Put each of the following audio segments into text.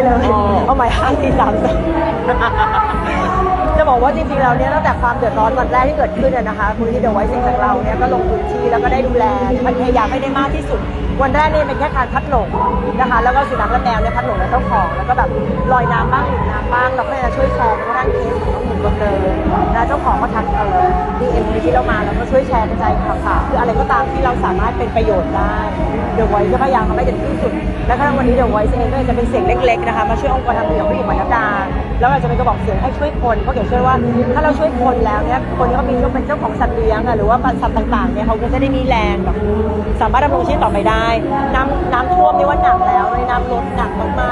เลยอ๋อเอาใหม่ห้าสี่สามสองจะบอกว่าจริงๆแล้วเนี่ยตั้งแต่ความเดือดร้อนวันแรกที่เกิดขึ้นเนี่ยนะคะคุณที่เดอะไวท์เซ็จากเราเนี่ยก็ลงพื้นที่แล้วก็ได้ดูแลพยายามให้ได้มากที่สุด วันแรกเนี่ยเป็นแค่การพัดหลงนะคะ แล้วก็สุนัขและแมวเนี่ยพัดหลงแล้วเจ้าของ แล้วก็แบบลอยน้ำบ้างหนีน้ำบ้างเราก็เลยจะช่วยแชร์กระทั่งเคสของน้องหมูบนเดินนะเจ้าของก็ทักเออ ดีเอ็มที่เรามาแล้วก็ช่วยแชร์กระจายข่าวสารคืออะไรก็ตามที่เราสามารถเป็นประโยชน์ได้เดอะไวท์ก็พยายามทำให้เต็มที่สุด และกระทั่งวันนี้เดอะไวท์เองก็จะเป็นเสียงเล็กๆนะคะมาช่วยองค์กรทำดีของผู้หญิงบรรดาแล้วเราจะเป็นกระบอกเสียงให้ช่วยคนเพราะเดี๋ยวเชื่อว่า ถ้าเราช่วยคนแล้วเนี่ยคนที่เขามีเจ้าเป็นเจ้าของสัตว์เลี้ยงอะหรือว่าสัตว์ต่างๆเนี่ยเขาก็จะได้มีแรงแบบสามารถดำรงชีพต่อไปได้ น้ำน้ำท่วมนี่ว่าหนักแล้วในน้ำลดหนักมาก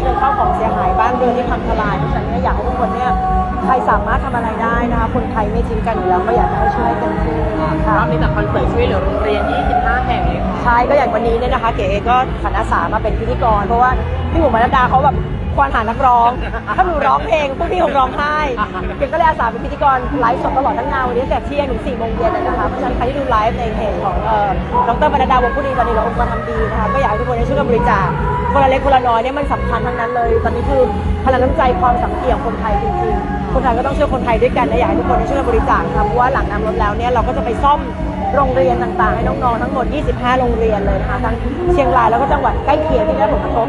ๆเลยนะก็จะเป็นข้าวของเสียหายบ้านเรือนที่พังทลายเพราะฉะนั้นเนี่ยอยากให้ทุกคนเนี่ยใครสามารถทำอะไรได้นะคะคนไทยไม่ทิ้งกันอยู่แล้วก็อยากจะให้ช่วยเต็มที่ค่ะรอบนี้จากคอนเสิร์ตช่วยเหลือโรงเรียน25แห่งเลยค่ะใช่ก็อย่างวันนี้เนี่ยนะคะเก๋เองก็ขันอาสามาเป็นพิธีกร เพราะว่าพี่หมูมารดาเขาแบบควานหานักร้อง ถ้าหนูร้องเพลงพวกพี่คงร้องไห้เก๋ก็เลยอาสาเป็นพิธีกรไลฟ์สดตลอดทั้งงานวันนี้ตั้งแต่เที่ยงถึง4โมงเย็นเลยนะคะเพราะฉะนั้นใครที่ดูไลฟ์ในเพจของเอ่อดรมารดาวงผู้ดีตอนนี้เราองค์กรทำดีนะคะก็อยากให้ทุกคนได้ช่วยกันบริจาคคนละเล็กคนละน้อยเนี่ยมันสำคัญทั้งนั้นเลย ตอนนี้คือพลังน้ำใจความสามัคคีของคนไทยจริงๆ คนไทยก็ต้องช่วยคนไทยด้วยกันนะอยากให้ทุกคนช่วยกันบริจาคนะคะเพราะว่าหลังน้ำลดแล้วเนี่ยเราก็จะไปซ่อมโรงเรียนต่างๆ ให้น้องๆทั้งหมด 25 โรงเรียนเลยนะคะทั้งเชียงรายแล้วก็จังหวัดใกล้เคียงที่ได้รับผลกระทบ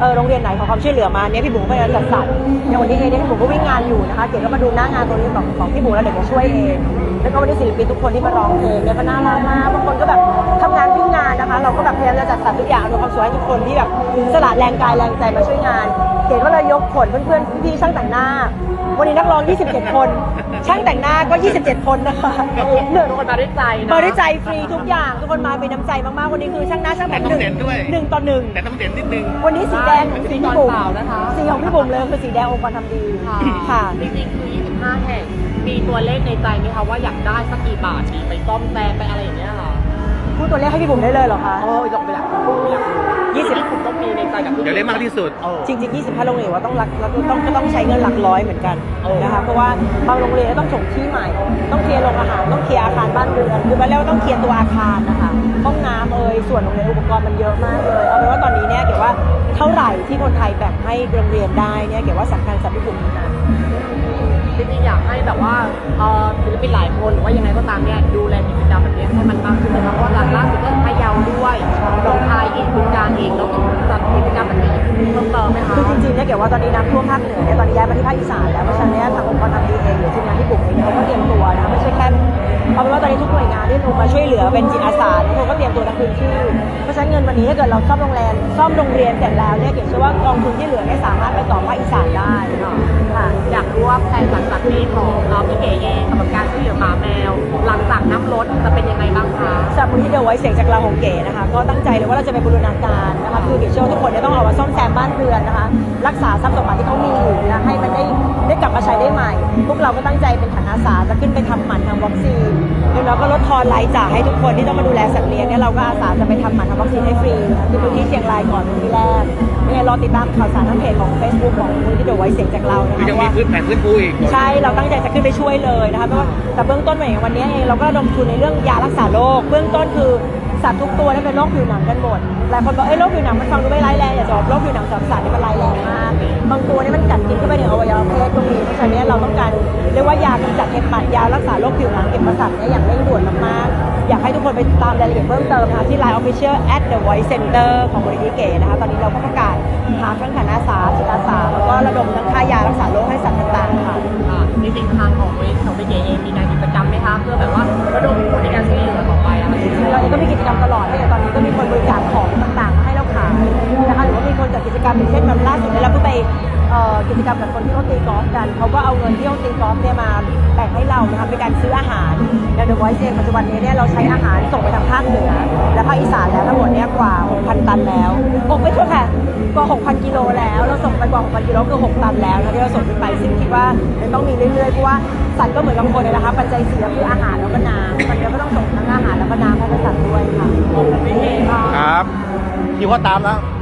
เออโรงเรียนไหนขอความช่วยเหลือมาเนี่ยพี่บุ๋มก็จะจัดสรรอย่างวันนี้เองเนี่ยพี่บุ๋มก็วิ่งงานอยู่นะคะเก๋ก็มาดูหน้างานตรงนี้ของของพี่บุ๋มแล้วเดี๋ยวจะช่วยเอง แล้วก็วันนี้ศิลปินทุกคนที่มาร้องเพลงเนี่ยก็น่ารักมากบางคนก็แบบ เราก็แบบพยายามจะจัดสรรทุกอย่างดูความสวยให้ทุกคนที่แบบสละแรงกายแรงใจมาช่วยงานเก๋ก็เลยยกผลเพื่อนๆพี่ๆช่างแต่งหน้า วันนี้นักร้อง 27 คน ช่างแต่งหน้าก็ 27 คนนะคะหนึ่งทุกคนมาด้วยใจนะมาด้วยใจฟรีทุกอย่างทุกคนมาเป็นน้ำใจมากๆวันนี้คือช่างหน้าช่างผมหนึ่งแต่ต้องเด่นด้วยหนึ่งต่อหนึ่งแต่ต้องเด่นนิดนึงวันนี้สีแดงของสีพี่บุ๋มเปล่านะคะสีของพี่บุ๋มเลยคือสีแดงองค์กรทำดีค่ะค่ะจริงๆคือ 25 แห่งมีตัวเลขในใจไหมคะว่าอยากได้สักกี่บาทดีไปซ่อมแซมไปอะไรอย่างเงี้ยเหรอ พูดตัวเลขให้พี่บุ๋มได้เลยเหรอคะโอ้ยอยากไปอยากรู้อยากรู้ยี่สิบที่คุณต้องมีในใจกับเดี๋ยวได้มากที่สุดเออจริงๆ25โรงเรียนว่าต้องรักต้องก็ต้องใช้เงินหลักร้อยเหมือนกันเออนะคะเพราะว่าบางโรงเรียนต้องส่งที่ใหม่ ต้องเคลียร์โรงอาหารต้องเคลียร์อาคารบ้านเรือนคือมาแล้วาต้องเคลียร์ตัวอาคารนะคะห้องน้ำเอ่ยส่วนโรงเรียนอุปกรณ์มันเยอะมากเลยเอาเป็นว่าตอนนี้เนี่ยเกี่ยวว่าเท่าไหร่ที่คนไทยแบ่งให้โรงเรียนได้เนี่ยเกี่ยวว่าสำคัญสำหรับพี่บุ๋มนะ แบบว่าเอ่อศิลปินหลายคนหรือว่ายังไงก็ตามเนี่ยดูแลกิจกรรมแบบนี้ให้มันมากขึ้นนะครับเพราะว่าล่าสุดก็พะเยาด้วย น่วยงานที่ลงมาช่วยเหลือเป็นจิตอาสาทุกคนก็เตรียมตัวทั้งพื้นที่เพราะฉะนั้นเงินวันนี้ถ้าเกิดเราซ่อมโรงแรมซ่อมโรงเรียนเสร็จแล้วเนี่ยเกี่ยวเชื่อว่ากองทุนที่เหลือเนี่ยสามารถไปต่อภาคอีสานได้ค่ะอยากรู้ว่าแผนหลังจากนี้ของเราพี่เก๋เองสำหรับการช่วยเหลือหมาแมว หลังจากน้ำลดจะเป็นยังไงบ้างคะสำหรับมูลที่เดอะไว้เสียงจากเราของเก๋นะคะ ก็ตั้งใจเลยว่าเราจะไปบูรณาการนะคะคือเดี๋เชื่อว่าทุกคนเนี่ยต้องเอามาซ่อมแซมบ้านเรือนนะคะ รักษาทรัพย์สมบัติที่เขามีอยู่นะให้มันได้ได้กลับมาใช้ได้ใหม่ พวกเราก็ตั้งใจเป็นขันอาสาจะขึ้นไปทำหมันทำวัคซีน แล้วเราก็ลดทอนรายจ่ายให้ทุกคนที่ต้องมาดูแลสัตว์เลี้ยงเนี่ยเราก็อาสาจะไปทำหมันทำวัคซีนให้ฟรีนะคะที่พื้นที่เชียงรายก่อนเป็นที่แรกยังไงรอติดตามข่าวสารทางเพจของ Facebook ของมูลที่เดอะไว้เสียงจากเรานะคือคะยังมีว่า พื้นแผนพื้นปูอีกใช่เราตั้งใจจะขึ้นไปช่วยเลยนะคะเพราะว่าแต่เบื้องต้นอย่างวันนี้เองเราก็ระดมทุนในเรื่องยารักษาโรคเบื้องต้นคือสัตว์ทุกตัวเนี่ยเป็นโรคผิวหนังกันหมดหลายคนบอกเอ้ยโรคผิวหนังมันฟังดูไม่ร้ายแรงอย่าจะบอกโรคผิวหนังสำหรับสัตว์นี่มันร้ายแรงมากบางตัวเนี่ยมันกัดกินเข้าไปในอวัยวะเพศตรงนี้เพราะฉะนั้นเนี่ยเราต้องการเรียกว่ายากำจัดเห็บหมัดยารักษาโรคผิวหนังเก็บประสาทเนี่ยอย่างเร่งด่วน มากๆ อยากให้ทุกคนไปตามรายละเอียดเพิ่มเติมนะคะที่ Line Official at the Voice Center ของบริษัทเก๋นะคะ ตอนนี้เราก็ประกาศหาเครื่องขันอาสาจิตอาสาแล้วก็ระดมทั้งค่ายารักษาโรคให้สัตว์ต่างๆค่ะค่ะจริงๆทางของบริษัทของพี่เก๋เองมีงานกิจกรรมไหมคะเพื่อแบบว่าระดมทุนในการช่วยเหลือต่อไปอะคะเราเองก็มีกิจกรรมตลอดเนี่ยตอนนี้ก็มีคนบริจาคของต่างๆมาให้เราขายนะคะหรือว่ามีคนจัดกิจกรรมอย่างเช่นแบบล่าสุดเนี่ยเราเพิ่งไปเอ่อกิจกรรมกับคนที่เขาตีกอล์ฟกันเขาก็เอาเงินที่เขาตีกอล์ฟเนี่ยมาแบ่งให้เรานะคะเป็นการซื้ออาหาร ในเดอะไวท์เองปัจจุบันนี้เนี่ยเราใช้อาหารส่งไปทางภาคเหนือ และภาคอีสานแล้วทั้งหมดเนี่ยกว่า 6,000 ตันแล้วหกไม่ถูกค่ะกว่า 6,000 กิโลแล้ว เราส่งไปกว่า 6,000 กิโลคือ 6 ตันแล้วนะที่เราส่งขึ้นไปซึ่งคิดว่าจะต้องมีเรื่อยๆเพราะว่าสัตว์ก็เหมือนกับคนเลยนะคะปัจจัยสี่ก็คืออาหารแล้วก็น้ำมันเดียวก็ต้องส่งทั้งอาหารแล้วก็น้ำให้กับสัตว์ด้วยค่ะขอบคุณพี่เก๋ค่ะครับคิวว่าตามแล้วข